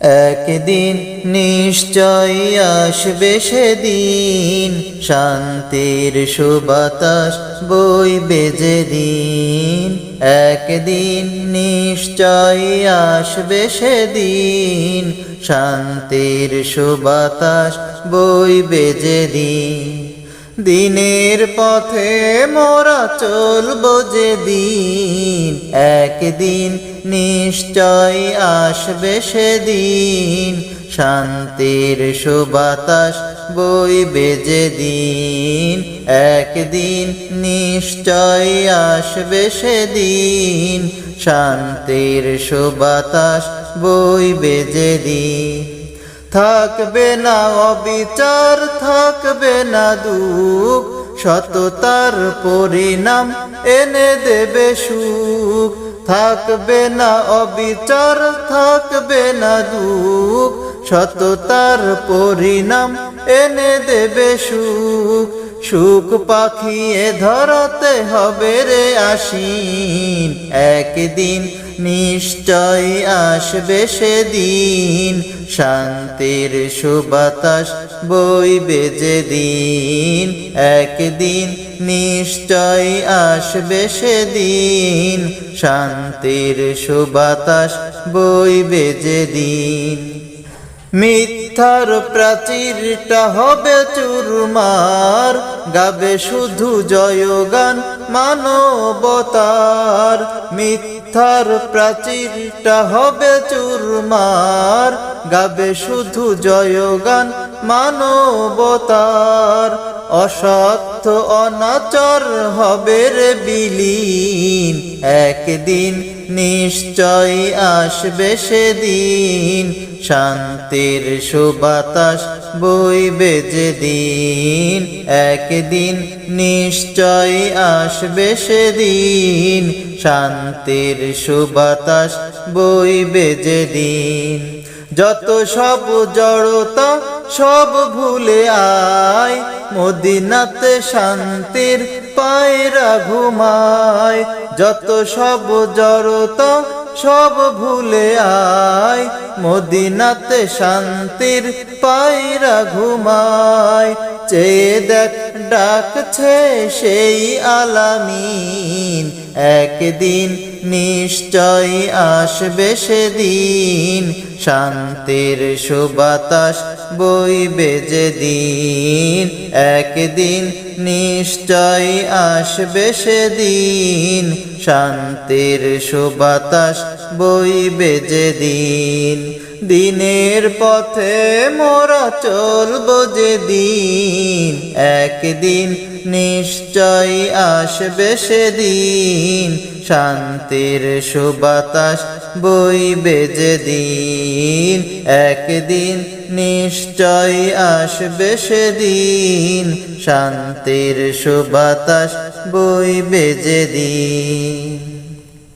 একদিন নিশ্চয় আসবে সেদিন, শান্তির সুবাতাস বইবে যেদিন। একদিন নিশ্চয় আসবে সেদিন, শান্তির সুবাতাস বইবে যেদিন। দিনের পথে মোরা চলব যেদিন একদিন নিশ্চয় আসবে সেদিন, শান্তির সুবাতাস বইবে যেদিন। একদিন নিশ্চয় আসবে সেদিন, শান্তির সুবাতাস বইবে যেদিন। থাকবে না অবিচার, থাকবে না দুঃখ, সততার পরিণাম এনে দেবে সুখ। থাকবে না অবিচার থাকবে না দুঃখ। সততার পরিণাম এনে দেবে সুখ। সুখ পাখিয়ে ধরতে হবে রে আসিন একদিন নিশ্চয় আসবে সেদিন, শান্তির সুবাতাস বইবে যেদিন। একদিন নিশ্চয় আসবে সেদিন, শান্তির সুবাতাস বইবে যেদিন। মিথ্যার প্রাচীরটা হবে চুরমার, গাবে শুধু জয়গান মানবতার। মিথ্যার প্রাচীরটা হবে চুরমার, গাবে শুধু জয়গান মানবতার। অসত্য অনাচর হবে রে বিলীন। একদিন নিশ্চয় আসবে সেদিন, শান্তির সুবাতাস বইবে যেদিন। একদিন নিশ্চয় আসবে সেদিন, শান্তির সুবাতাস বইবে যেদিন। যত সব জড়তা সব ভুলে আয়, মদিনাতে শান্তির পায়রা ঘুমায়। যত সব জড়তা সব ভুলে আয়, মদিনাতে শান্তির পায়রা ঘুমায়। চেয়ে দেখ, ডাকছে সেই আলামিন। একদিন নিশ্চয় আসবে সেদিন, শান্তির সুবাতাস বইবে যেদিন। একদিন নিশ্চয় আসবে সেদিন, শান্তির সুবাতাস বইবে যেদিন। দিনের পথে মোরা চলব যেদিন, একদিন নিশ্চয় আসবে সেদিন। শান্তির সুবাতাস বইবে যেদিন। একদিন নিশ্চয় আসবে সেদিন। শান্তির সুবাতাস বইবে যেদিন।